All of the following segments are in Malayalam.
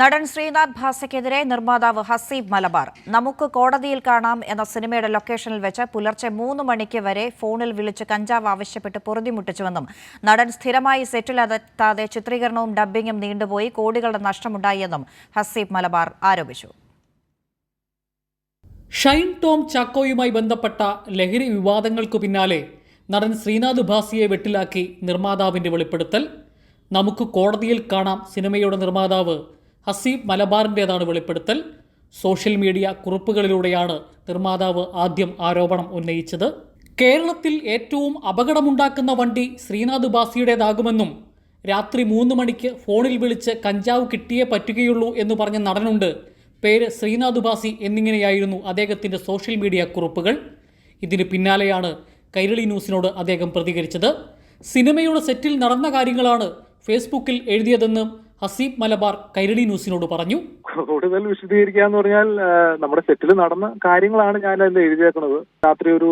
നടൻ ശ്രീനാഥ് ഭാസയ്ക്കെതിരെ നിർമ്മാതാവ് ഹസീബ് മലബാർ. നമുക്ക് കോടതിയിൽ കാണാം എന്ന സിനിമയുടെ ലൊക്കേഷനിൽ വെച്ച് പുലർച്ചെ മൂന്ന് മണിക്ക് വരെ ഫോണിൽ വിളിച്ച് കഞ്ചാവ് ആവശ്യപ്പെട്ട് പൊറുതിമുട്ടിച്ചുവെന്നും നടൻ സ്ഥിരമായി സെറ്റിലെത്താതെ ചിത്രീകരണവും ഡബ്ബിംഗും നീണ്ടുപോയി കോടികളുടെ നഷ്ടമുണ്ടായെന്നും ഹസീബ് മലബാർ ആരോപിച്ചു. ഷൈൻ ടോം ചാക്കോയുമായി ബന്ധപ്പെട്ട ലഹരി വിവാദങ്ങൾക്കു പിന്നാലെ നടൻ ശ്രീനാഥ് ഭാസിയെ വെട്ടിലാക്കി നിർമ്മാതാവിന്റെ വെളിപ്പെടുത്തൽ. നമുക്ക് കോടതിയിൽ കാണാം സിനിമയുടെ നിർമ്മാതാവ് ഹസീബ് മലബാറിന്റേതാണ് വെളിപ്പെടുത്തൽ. സോഷ്യൽ മീഡിയ കുറിപ്പുകളിലൂടെയാണ് നിർമ്മാതാവ് ആദ്യം ആരോപണം ഉന്നയിച്ചത്. കേരളത്തിൽ ഏറ്റവും അപകടമുണ്ടാക്കുന്ന വണ്ടി ശ്രീനാഥ് ബാസിയുടേതാകുമെന്നും രാത്രി മൂന്ന് മണിക്ക് ഫോണിൽ വിളിച്ച് കഞ്ചാവ് കിട്ടിയേ പറ്റുകയുള്ളൂ എന്ന് പറഞ്ഞ നടനുണ്ട്. പേര് ശ്രീനാഥ് ബാസി എന്നിങ്ങനെയായിരുന്നു അദ്ദേഹത്തിന്റെ സോഷ്യൽ മീഡിയ കുറിപ്പുകൾ. ഇതിന് പിന്നാലെയാണ് കൈരളി ന്യൂസിനോട് അദ്ദേഹം പ്രതികരിച്ചത്. സിനിമയുടെ സെറ്റിൽ നടന്ന കാര്യങ്ങളാണ് ഫേസ്ബുക്കിൽ എഴുതിയതെന്നും ഹസീബ് മലബാർ കൈരളി ന്യൂസിനോട് പറഞ്ഞു. കൂടുതൽ വിശദീകരിക്കാന്ന് പറഞ്ഞാൽ നമ്മുടെ സെറ്റിൽ നടന്ന കാര്യങ്ങളാണ് ഞാൻ അതിൽ എഴുതിയേക്കുന്നത് രാത്രി ഒരു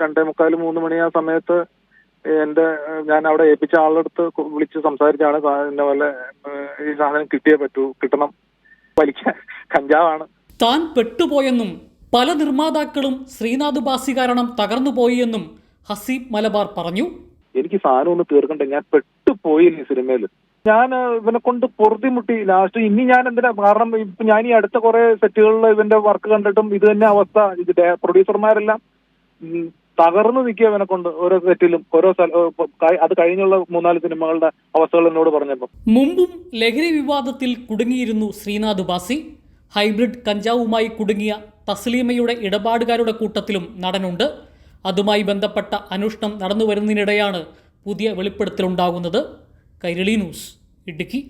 രണ്ടേ മുക്കാൽ മൂന്ന് മണി ആ സമയത്ത് എന്റെ ഞാൻ അവിടെ ഏൽപ്പിച്ച ആളുടെ അടുത്ത് വിളിച്ച് സംസാരിച്ചാണ് എന്നെ പോലെ ഈ സാധനം കിട്ടിയേ പറ്റൂ കിട്ടണം. വലിക്കാൻ കഞ്ചാവാണ്. താൻ പെട്ടുപോയെന്നും പല നിർമ്മാതാക്കളും ശ്രീനാഥ് ബാസി കാരണം തകർന്നുപോയി എന്നും ഹസീബ് മലബാർ പറഞ്ഞു. എനിക്ക് സാധനം ഒന്ന് തീർക്കണ്ടേ? ഞാൻ പെട്ടുപോയി ഈ സിനിമയിൽ ഞാൻ ഇവനെ കൊണ്ട് പൊറുതിമുട്ടി ലാസ്റ്റ് ഇനി ഞാൻ എന്തിനാ? കാരണം ഇപ്പൊ ഞാൻ ഈ അടുത്ത കുറെ സെറ്റുകളിൽ ഇവന്റെ വർക്ക് കണ്ടിട്ടും ഇത് തന്നെ അവസ്ഥ. പ്രൊഡ്യൂസർമാരെല്ലാം തകർന്നു നിൽക്കുക ഇവനെ കൊണ്ട് ഓരോ സെറ്റിലും ഓരോ അത് കഴിഞ്ഞുള്ള മൂന്നാൽ സിനിമകളുടെ അവസ്ഥകൾ എന്നോട് പറഞ്ഞപ്പോ. മുമ്പും ലഹരി വിവാദത്തിൽ കുടുങ്ങിയിരുന്നു ശ്രീനാഥ് ബാസി ഹൈബ്രിഡ് കഞ്ചാവുമായി കുടുങ്ങിയ തസ്ലീമയുടെ ഇടപാടുകാരുടെ കൂട്ടത്തിലും നടനുണ്ട്. അതുമായി ബന്ധപ്പെട്ട അന്വേഷണം നടന്നു വരുന്നതിനിടെയാണ് പുതിയ വെളിപ്പെടുത്തലുണ്ടാകുന്നത്. കൈരളി ന്യൂസ് ഇടുക്കി